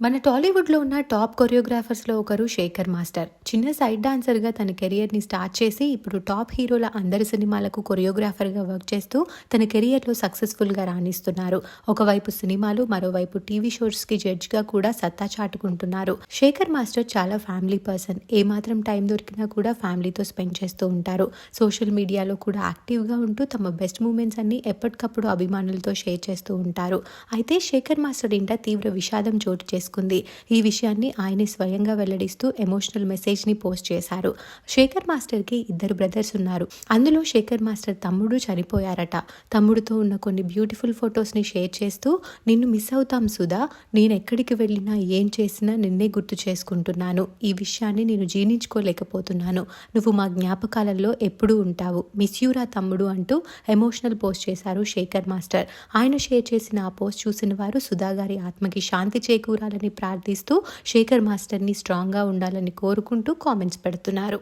మన టాలీవుడ్లో ఉన్న టాప్ కొరియోగ్రాఫర్స్లో ఒకరు శేఖర్ మాస్టర్. చిన్న సైడ్ డాన్సర్గా తన కెరియర్ని స్టార్ట్ చేసి ఇప్పుడు టాప్ హీరోల అందరి సినిమాలకు కొరియోగ్రాఫర్గా వర్క్ చేస్తూ తన కెరియర్లో సక్సెస్ఫుల్గా రాణిస్తున్నారు. ఒకవైపు సినిమాలు మరోవైపు టీవీ షోస్కి జడ్జ్గా కూడా సత్తా చాటుకుంటున్నారు. శేఖర్ మాస్టర్ చాలా ఫ్యామిలీ పర్సన్. ఏమాత్రం టైం దొరికినా కూడా ఫ్యామిలీతో స్పెండ్ చేస్తూ ఉంటారు. సోషల్ మీడియాలో కూడా యాక్టివ్గా ఉంటూ తమ బెస్ట్ మూమెంట్స్ అన్ని ఎప్పటికప్పుడు అభిమానులతో షేర్ చేస్తూ ఉంటారు. అయితే శేఖర్ మాస్టర్ ఇంట తీవ్ర విషాదం చోటు చేసుకుంది. ఈ విషయాన్ని ఆయనే స్వయంగా వెల్లడిస్తూ ఎమోషనల్ మెసేజ్ని పోస్ట్ చేశారు. శేఖర్ మాస్టర్కి ఇద్దరు బ్రదర్స్ ఉన్నారు. అందులో శేఖర్ మాస్టర్ తమ్ముడు చనిపోయారట. తమ్ముడితో ఉన్న కొన్ని బ్యూటిఫుల్ ఫొటోస్ని షేర్ చేస్తూ నిన్ను మిస్ అవుతాం సుధా. నేను ఎక్కడికి వెళ్ళినా ఏం చేసినా నిన్నే గుర్తు చేసుకుంటున్నాను. ఈ విషయాన్ని నేను జీర్ణించుకోలేకపోతున్నాను. నువ్వు మా జ్ఞాపకాలలో ఎప్పుడూ ఉంటావు. మిస్ యూరా తమ్ముడు అంటూ ఎమోషనల్ పోస్ట్ చేశారు శేఖర్ మాస్టర్. ఆయన షేర్ చేసిన ఆ పోస్ట్ చూసిన వారు సుధా గారి ఆత్మకి శాంతి చేకూరాలని ప్రార్థిస్తూ శేఖర్ మాస్టర్ని స్ట్రాంగ్గా ఉండాలని కోరుకుంటూ కామెంట్స్ పెడుతున్నారు.